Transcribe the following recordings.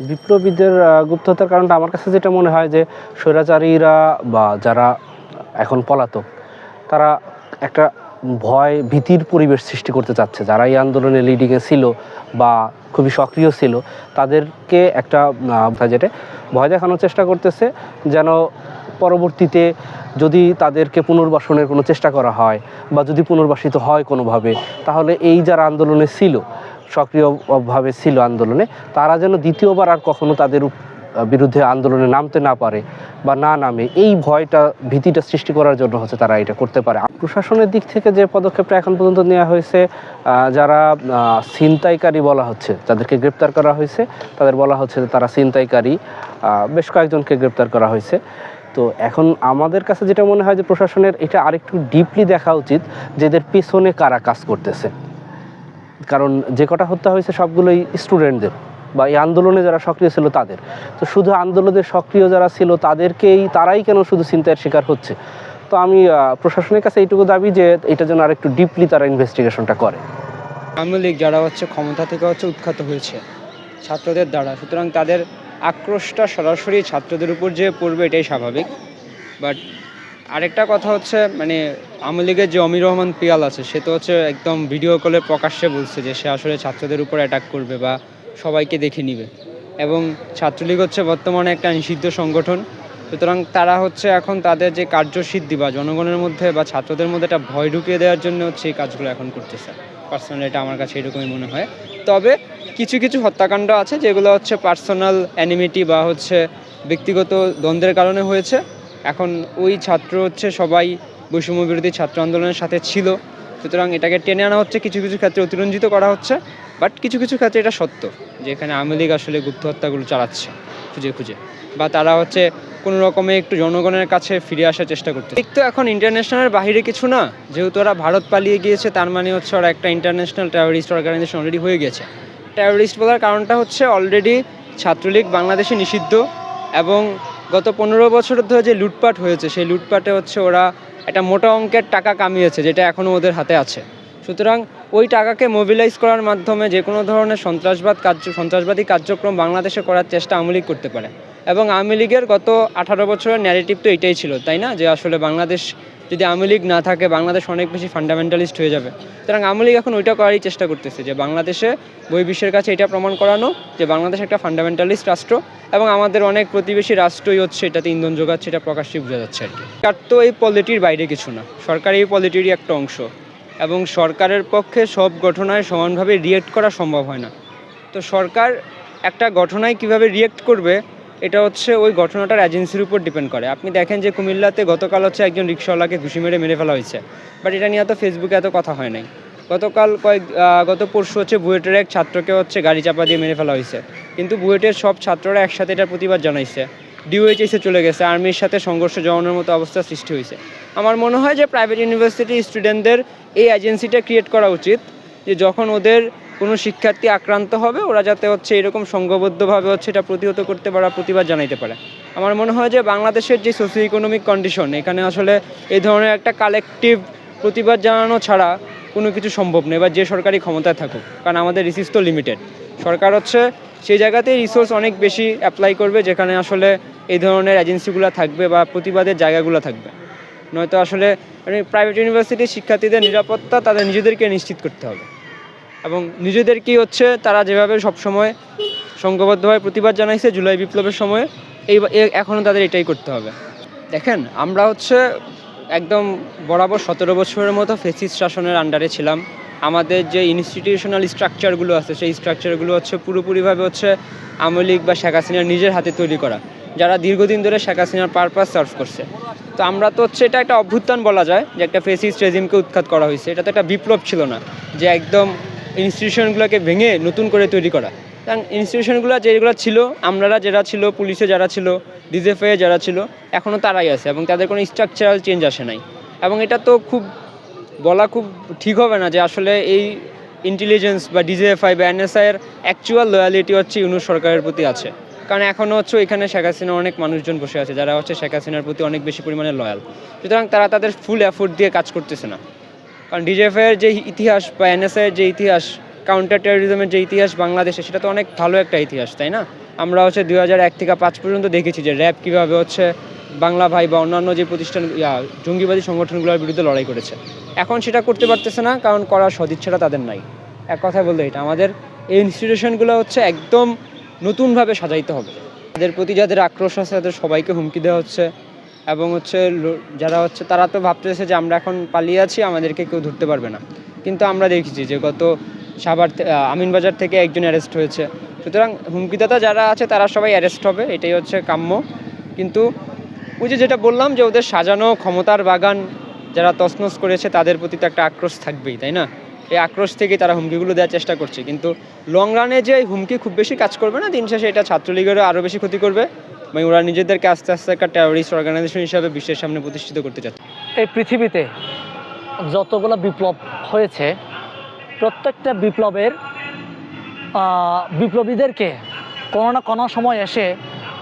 বিপ্লবীদের গুপ্তহত্যার কারণটা আমার কাছে যেটা মনে হয় যে স্বৈরাচারীরা বা যারা এখন পলাতক, তারা একটা ভয় ভীতির পরিবেশ সৃষ্টি করতে চাচ্ছে। যারা এই আন্দোলনে লিডিংয়ে ছিল বা খুবই সক্রিয় ছিল, তাদেরকে একটা যেটা ভয় দেখানোর চেষ্টা করতেছে যেন পরবর্তীতে যদি তাদেরকে পুনর্বাসনের কোনো চেষ্টা করা হয় বা যদি পুনর্বাসিত হয় কোনোভাবে, তাহলে এই যারা আন্দোলনে ছিল সক্রিয়ভাবে ছিল আন্দোলনে, তারা যেন দ্বিতীয়বার আর কখনো তাদের বিরুদ্ধে আন্দোলনে নামতে না পারে বা না নামে, এই ভয়টা, ভীতিটা সৃষ্টি করার জন্য হচ্ছে তারা এটা করতে পারে। প্রশাসনের দিক থেকে যে পদক্ষেপটা এখন পর্যন্ত নেওয়া হয়েছে যারা ছিনতাইকারী বলা হচ্ছে, যাদেরকে গ্রেপ্তার করা হয়েছে, তাদের বলা হচ্ছে যে তারা ছিনতাইকারী বেশ কয়েকজনকে গ্রেপ্তার করা হয়েছে। তো এখন আমাদের কাছে যেটা মনে হয় যে প্রশাসনের, এটা আরেকটু ডিপলি দেখা উচিত যে এদের পেছনে কারা কাজ করতেছে। কারণ যে কটা হত্যা হয়েছে সবগুলোই স্টুডেন্টদের বা এই আন্দোলনে যারা সক্রিয় ছিল তাদের। তো শুধু আন্দোলনে সক্রিয় যারা ছিল তাদেরকেই, তারাই কেন শুধু চিন্তার শিকার হচ্ছে? তো আমি প্রশাসনের কাছে এইটুকু দাবি যে এটা যেন আরেকটু ডিপলি তারা ইনভেস্টিগেশনটা করে। আওয়ামী লীগ যারা হচ্ছে, ক্ষমতা থেকে হচ্ছে উৎখাত হয়েছে ছাত্রদের দ্বারা। সুতরাং তাদের আক্রোশটা সরাসরি ছাত্রদের উপর যে পড়বে এটাই স্বাভাবিক। বাট আরেকটা কথা হচ্ছে মানে আওয়ামী লীগের যে অমির রহমান পিয়াল আছে, সে তো হচ্ছে একদম ভিডিও কলে প্রকাশ্যে বলছে যে সে আসলে ছাত্রদের উপর অ্যাটাক করবে বা সবাইকে দেখে নিবে। এবং ছাত্রলীগ হচ্ছে বর্তমানে একটা নিষিদ্ধ সংগঠন। সুতরাং তারা হচ্ছে এখন তাদের যে কার্যসিদ্ধি বা জনগণের মধ্যে বা ছাত্রদের মধ্যে একটা ভয় ঢুকিয়ে দেওয়ার জন্য হচ্ছে এই কাজগুলো এখন করতেছে। পার্সোনালি এটা আমার কাছে এরকমই মনে হয়। তবে কিছু কিছু হত্যাকাণ্ড আছে যেগুলো হচ্ছে পার্সোনাল অ্যানিমিটি বা হচ্ছে ব্যক্তিগত দ্বন্দ্বের কারণে হয়েছে। এখন ওই ছাত্র হচ্ছে সবাই বৈষম্য বিরোধী ছাত্র আন্দোলনের সাথে ছিল। সুতরাং এটাকে টেনে আনা হচ্ছে, কিছু কিছু ক্ষেত্রে অতিরঞ্জিত করা হচ্ছে বাট কিছু কিছু ক্ষেত্রে এটা সত্য যে এখানে আওয়ামী লীগ আসলে গুপ্ত হত্যাগুলো চালাচ্ছে খুঁজে খুঁজে। বা তারা হচ্ছে কোনো রকমে একটু জনগণের কাছে ফিরে আসার চেষ্টা করতে ঠিক তো এখন ইন্টারন্যাশনালের বাইরে কিছু না, যেহেতু ওরা ভারত পালিয়ে গিয়েছে, তার মানে হচ্ছে ওরা একটা ইন্টারন্যাশনাল টেরোরিস্ট অর্গানাইজেশন অলরেডি হয়ে গেছে। টেরোরিস্ট বলার কারণটা হচ্ছে অলরেডি ছাত্রলীগ বাংলাদেশে নিষিদ্ধ এবং গত পনেরো বছর ধরে যে লুটপাট হয়েছে, সেই লুটপাটে হচ্ছে ওরা একটা মোটা অঙ্কের টাকা কামিয়েছে, যেটা এখনও ওদের হাতে আছে। সুতরাং ওই টাকাকে মোবিলাইজ করার মাধ্যমে যে কোনো ধরনের সন্ত্রাসবাদ কার্য, সন্ত্রাসবাদী কার্যক্রম বাংলাদেশে করার চেষ্টা আওয়ামী করতে পারে। এবং আওয়ামী লীগের গত আঠারো বছরের ন্যারেটিভ তো এটাই ছিল, তাই না? যে আসলে বাংলাদেশ যদি আওয়ামী লীগ না থাকে, বাংলাদেশ অনেক বেশি ফান্ডামেন্টালিস্ট হয়ে যাবে। সুতরাং আওয়ামী লীগ এখন ওইটা করারই চেষ্টা করতেছে যে বাংলাদেশে বহির্বিশ্বের কাছে এটা প্রমাণ করানো, যে বাংলাদেশ একটা ফান্ডামেন্টালিস্ট রাষ্ট্র এবং আমাদের অনেক প্রতিবেশী রাষ্ট্রই হচ্ছে এটাতে ইন্ধন যোগাচ্ছে, এটা প্রকাশ্যে বোঝা যাচ্ছে আর কি। আর তো এই পলিটির বাইরে কিছু না, সরকার এই পলিটিরই একটা অংশ এবং সরকারের পক্ষে সব ঘটনায় সমানভাবে রিয়েক্ট করা সম্ভব হয় না। তো সরকার একটা ঘটনায় কীভাবে রিয়েক্ট করবে এটা হচ্ছে ওই ঘটনাটার এজেন্সির উপর ডিপেন্ড করে। আপনি দেখেন যে কুমিল্লাতে গতকাল হচ্ছে একজন রিক্সাওয়ালাকে ঘুষি মেরে মেরে ফেলা হয়েছে। বাট এটা নিয়ে তো ফেসবুকে এত কথা হয় নাই। গতকাল কয়েক গত পরশু হচ্ছে বুয়েটের এক ছাত্রকে হচ্ছে গাড়ি চাপা দিয়ে মেরে ফেলা হয়েছে। কিন্তু বুয়েটের সব ছাত্ররা একসাথে এটার প্রতিবাদ জানাইছে। ডিওএইচএসে চলে গেছে, আর্মির সাথে সংঘর্ষ জমানোর মতো অবস্থা সৃষ্টি হয়েছে। আমার মনে হয় যে প্রাইভেট ইউনিভার্সিটি স্টুডেন্টদের এই এজেন্সিটা ক্রিয়েট করা উচিত। যে যখন ওদের কোনো শিক্ষার্থী আক্রান্ত হবে, ওরা যাতে হচ্ছে এরকম সংঘবদ্ধভাবে হচ্ছে এটা প্রতিহত করতে পারা, প্রতিবাদ জানাইতে পারে। আমার মনে হয় যে বাংলাদেশের যে সোসিও ইকোনমিক কন্ডিশন এখানে আসলে এই ধরনের একটা কালেকটিভ প্রতিবাদ জানানো ছাড়া কোনো কিছু সম্ভব নেই বা যে সরকারি ক্ষমতায় থাকুক, কারণ আমাদের রিসোর্স তো লিমিটেড সরকার হচ্ছে সেই জায়গাতেই রিসোর্স অনেক বেশি অ্যাপ্লাই করবে, যেখানে আসলে এই ধরনের এজেন্সিগুলো থাকবে বা প্রতিবাদের জায়গাগুলো থাকবে। নয়তো আসলে মানে প্রাইভেট ইউনিভার্সিটির শিক্ষার্থীদের নিরাপত্তা তাদের নিজেদেরকে নিশ্চিত করতে হবে। এবং নিজেদেরকেই হচ্ছে, তারা যেভাবে সবসময় সংঘবদ্ধভাবে প্রতিবাদ জানাইছে জুলাই বিপ্লবের সময়, এই এখনও তাদের এটাই করতে হবে। দেখেন, আমরা হচ্ছে একদম বরাবর সতেরো বছরের মতো ফেসিস শাসনের আন্ডারে ছিলাম। আমাদের যে ইনস্টিটিউশনাল স্ট্রাকচারগুলো আছে, সেই স্ট্রাকচারগুলো হচ্ছে পুরোপুরিভাবে হচ্ছে আওয়ামী লীগ বা শেখ হাসিনার নিজের হাতে তৈরি করা। যারা দীর্ঘদিন ধরে শেখ হাসিনার পারপাস সার্ভ করছে। তো আমরা তো হচ্ছে এটা একটা অভ্যুত্থান বলা যায় যে একটা ফেসিস্ট রেজিমকে উৎখাত করা হয়েছে। এটা তো একটা বিপ্লব ছিল না যে একদম ইনস্টিটিউশনগুলোকে ভেঙে নতুন করে তৈরি করা। কারণ ইনস্টিটিউশনগুলো যেগুলো ছিল, আমরারা যারা ছিল, পুলিশে যারা ছিল ডিজেফে যারা ছিল এখনও তারাই আছে এবং তাদের কোনো স্ট্রাকচারাল চেঞ্জ আসে নাই। এবং এটা তো খুব, বলা খুব ঠিক হবে না যে আসলে এই ইন্টেলিজেন্স বা ডিজিএফআই বা এনএসআই এর অ্যাকচুয়াল লয়ালিটি হচ্ছে ইউনুস সরকারের প্রতি আছে। কারণ এখনও হচ্ছে এখানে শেখ হাসিনা অনেক মানুষজন বসে আছে, যারা হচ্ছে শেখ হাসিনার প্রতি অনেক বেশি পরিমাণে লয়াল সুতরাং তারা তাদের ফুল এফোর্ট দিয়ে কাজ করতেছে না। কারণ ডিজিএফআই এর যে ইতিহাস বা এনএসআই এর যে ইতিহাস কাউন্টার টেরোরিজমের যে ইতিহাস বাংলাদেশে, সেটা তো অনেক ভালো একটা ইতিহাস, তাই না? আমরা হচ্ছে দুই হাজার এক থেকে পাঁচ পর্যন্ত দেখেছি যে র্যাব কীভাবে হচ্ছে বাংলা ভাই বা অন্যান্য যে প্রতিষ্ঠান জঙ্গিবাদী সংগঠনগুলোর বিরুদ্ধে লড়াই করেছে। এখন সেটা করতে পারতেছে না, কারণ করার সদিচ্ছাটা তাদের নাই। এক কথায় বলতে এটা, আমাদের এই ইনস্টিটিউশনগুলো হচ্ছে একদম নতুনভাবে সাজাইতে হবে। তাদের প্রতি যাদের আক্রোশ আছে, তাদের সবাইকে হুমকি দেওয়া হচ্ছে। এবং হচ্ছে যারা হচ্ছে, তারা তো ভাবতেছে যে আমরা এখন পালিয়ে আছি, আমাদেরকে কেউ ধরতে পারবে না। কিন্তু আমরা দেখেছি যে গত সাভার আমিনবাজার থেকে একজন অ্যারেস্ট হয়েছে। সুতরাং হুমকিদাতা যারা আছে, তারা সবাই অ্যারেস্ট হবে, এটাই হচ্ছে কাম্য। কিন্তু ওই যে যেটা বললাম যে ওদের সাজানো ক্ষমতার বাগান যারা তছনছ করেছে, তাদের প্রতি তো একটা আক্রোশ থাকবেই, তাই না? এই আক্রোশ থেকে তারা হুমকিগুলো দেওয়ার চেষ্টা করছে। কিন্তু লং রানে যে হুমকি খুব বেশি কাজ করবে না, দিন শেষে এটা ছাত্রলীগেরও আরও বেশি ক্ষতি করবে। এবং ওরা নিজেদেরকে আস্তে আস্তে একটা টেরোরিস্ট অর্গানাইজেশন হিসাবে বিশ্বের সামনে প্রতিষ্ঠিত করতে চাচ্ছে। এই পৃথিবীতে যতগুলো বিপ্লব হয়েছে, প্রত্যেকটা বিপ্লবের বিপ্লবীদেরকে কোনো না কোনো সময় এসে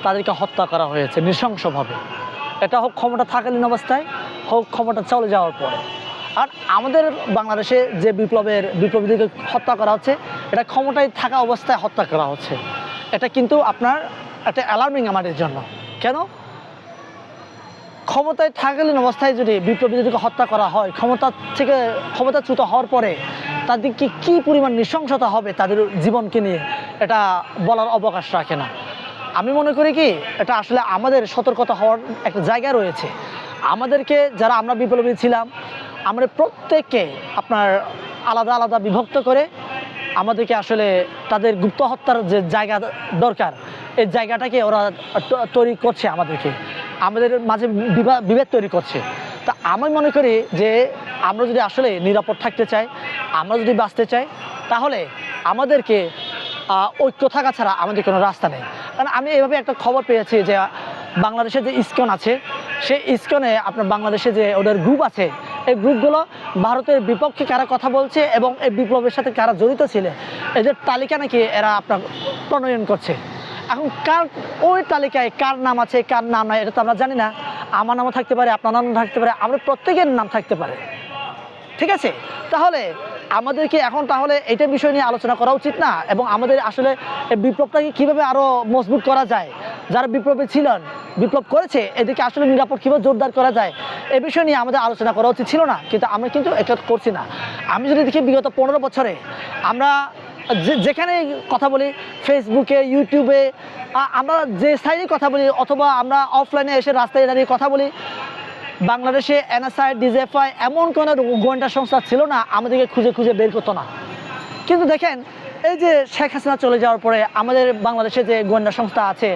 তাদেরকে হত্যা করা হয়েছে নৃশংসভাবে। এটা হোক ক্ষমতা থাকালীন অবস্থায়, হোক ক্ষমতা চলে যাওয়ার পরে। আর আমাদের বাংলাদেশে যে বিপ্লবের, বিপ্লবীদেরকে হত্যা করা হচ্ছে, এটা ক্ষমতায় থাকা অবস্থায় হত্যা করা হচ্ছে। এটা কিন্তু আপনার একটা অ্যালার্মিং আমাদের জন্য। কেন? ক্ষমতায় থাকালীন অবস্থায় যদি বিপ্লবীদেরকে হত্যা করা হয়, ক্ষমতা থেকে ক্ষমতাচ্যুত হওয়ার পরে তাদেরকে কী পরিমাণ নৃশংসতা হবে তাদের জীবনকে নিয়ে? এটা বলার অবকাশ রাখে না। আমি মনে করি কি, এটা আসলে আমাদের সতর্কতা হওয়ার একটা জায়গা রয়েছে। আমাদেরকে যারা আমরা বিপ্লবী ছিলাম, আমরা প্রত্যেককে আপনার আলাদা আলাদা বিভক্ত করে আমাদেরকে আসলে তাদের গুপ্ত হত্যার যে জায়গা দরকার এই জায়গাটাকে ওরা তৈরি করছে আমাদেরকে। আমাদের মাঝে বিভা- বিভেদ তৈরি করছে। তা আমি মনে করি যে আমরা যদি আসলে নিরাপদ থাকতে চাই, আমরা যদি বাঁচতে চাই, তাহলে আমাদেরকে ঐক্য থাকা ছাড়া আমাদের কোনো রাস্তা নেই। কারণ আমি এভাবে একটা খবর পেয়েছি যে বাংলাদেশে যে ইস্কন আছে, সেই ইস্কনে আপনার বাংলাদেশে যে ওদের গ্রুপ আছে, এই গ্রুপগুলো ভারতের বিপক্ষে কারা কথা বলছে এবং এই বিপ্লবের সাথে কারা জড়িত ছিল, এদের তালিকা নাকি এরা আপনার প্রণয়ন করছে। এখন কার ওই তালিকায় কার নাম আছে, কার নাম নাই, এটা তো আমরা জানি না। আমার নামও থাকতে পারে, আপনার নামও থাকতে পারে আমাদের প্রত্যেকের নাম থাকতে পারে। ঠিক আছে? তাহলে আমাদেরকে এখন তাহলে এটা বিষয় নিয়ে আলোচনা করা উচিত না, এবং আমাদের আসলে বিপ্লবটাকে কীভাবে আরও মজবুত করা যায়, যারা বিপ্লবী ছিলেন, বিপ্লব করেছে, এদেরকে আসলে নিরাপদ কীভাবে জোরদার করা যায়, এ বিষয় নিয়ে আমাদের আলোচনা করা উচিত ছিল না, কিন্তু আমরা কিন্তু এটা করছি না। আমি যদি দেখি বিগত পনেরো বছরে আমরা যেখানে কথা বলি ফেসবুকে ইউটিউবে আমরা যে সাইডে কথা বলি, অথবা আমরা অফলাইনে এসে রাস্তায় দাঁড়িয়ে কথা বলি, বাংলাদেশে এনএসআই ডিজেফআই এমন কোনো গোয়েন্দা সংস্থা ছিল না, আমাদেরকে খুঁজে খুঁজে বের করতো না। কিন্তু দেখেন, এই যে শেখ হাসিনা চলে যাওয়ার পরে আমাদের বাংলাদেশে যে গোয়েন্দা সংস্থা আছে,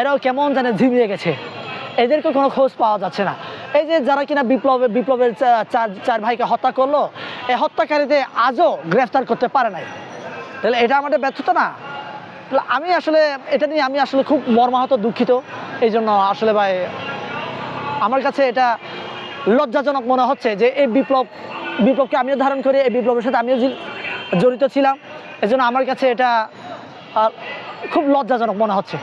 এরাও কেমন জানে ঝিমিয়ে গেছে। এদেরকে কোনো খোঁজ পাওয়া যাচ্ছে না। এই যে যারা কিনা বিপ্লবে, বিপ্লবের চার চার ভাইকে হত্যা করল, এই হত্যাকারীদের আজও গ্রেফতার করতে পারে নাই। তাহলে এটা আমাদের ব্যর্থতা না? আমি আসলে, এটা নিয়ে আমি আসলে খুব মর্মাহত, দুঃখিত। এই জন্য আসলে ভাই, আমার কাছে এটা লজ্জাজনক মনে হচ্ছে যে এই বিপ্লব, বিপ্লবকে আমিও ধারণ করি, এই বিপ্লবের সাথে আমিও জড়িত ছিলাম। এজন্য আমার কাছে এটা খুব লজ্জাজনক মনে হচ্ছে।